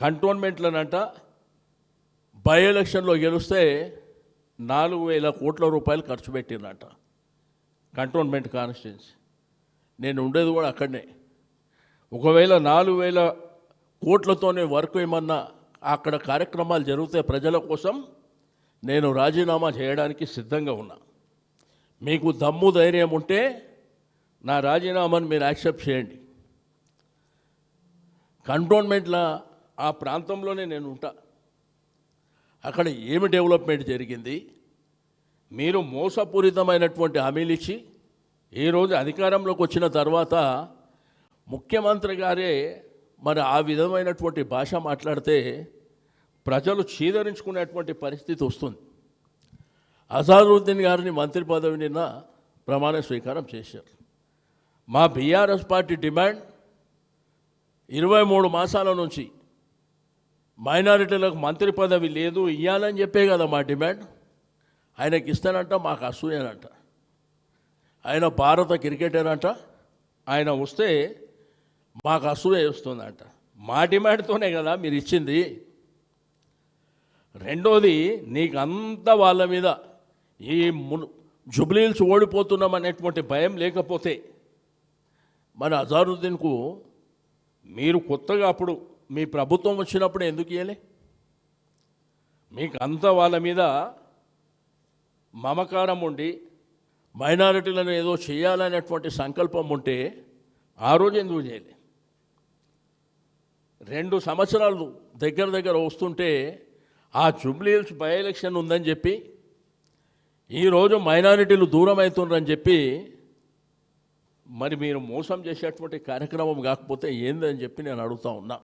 కంటోన్మెంట్లనంట by ఎలక్షన్లో గెలిస్తే నాలుగు వేల కోట్ల రూపాయలు ఖర్చు పెట్టిందంట. Cantonment constituency. నేను ఉండేది కూడా అక్కడనే. ఒకవేళ నాలుగు వేల కోట్లతోనే వర్క్ ఏమన్నా అక్కడ కార్యక్రమాలు జరిగితే ప్రజల కోసం నేను రాజీనామా చేయడానికి సిద్ధంగా ఉన్నా. మీకు దమ్ము ధైర్యం ఉంటే నా రాజీనామాను మీరు యాక్సెప్ట్ చేయండి. కంటోన్మెంట్ల ఆ ప్రాంతంలోనే నేను ఉంటా. అక్కడ ఏమి డెవలప్మెంట్ జరిగింది? మీరు మోసపూరితమైనటువంటి హామీలు ఇచ్చి ఈరోజు అధికారంలోకి వచ్చిన తర్వాత ముఖ్యమంత్రి గారే మరి ఆ విధమైనటువంటి భాష మాట్లాడితే ప్రజలు చీదరించుకునేటువంటి పరిస్థితి వస్తుంది. అజారుద్దీన్ గారిని మంత్రి పదవి నిన్న ప్రమాణ స్వీకారం చేశారు. మా బీఆర్ఎస్ పార్టీ డిమాండ్ ఇరవై మూడు మాసాల నుంచి మైనారిటీలకు మంత్రి పదవి లేదు ఇవ్వాలని చెప్పే కదా మా డిమాండ్. ఆయనకి ఇస్తానంట మాకు అసూయనంట. ఆయన భారత క్రికెటర్ అంట ఆయన వస్తే మాకు అసూయ వస్తుందంట. మా డిమాండ్తోనే కదా మీరు ఇచ్చింది. రెండోది నీకు అంత వాళ్ళ మీద ఈ మున్ జుబ్లీల్స్ ఓడిపోతున్నాం అనేటువంటి భయం లేకపోతే మరి అజారుద్దీన్కు మీరు కొత్తగా అప్పుడు మీ ప్రభుత్వం వచ్చినప్పుడు ఎందుకు ఇవ్వలే మీకు అంత వాళ్ళ మీద మమకారం ఉండి మైనారిటీలను ఏదో చేయాలనేటువంటి సంకల్పం ఉంటే ఆ రోజు ఎందుకు చేయలే? రెండు సంవత్సరాలు దగ్గర దగ్గర వస్తుంటే ఆ జూబ్లీహిల్స్ బై ఎలక్షన్ ఉందని చెప్పి ఈరోజు మైనారిటీలు దూరం అవుతుండ్రని చెప్పి మరి మీరు మోసం చేసేటువంటి కార్యక్రమం కాకపోతే ఏందని చెప్పి నేను అడుగుతా ఉన్నా.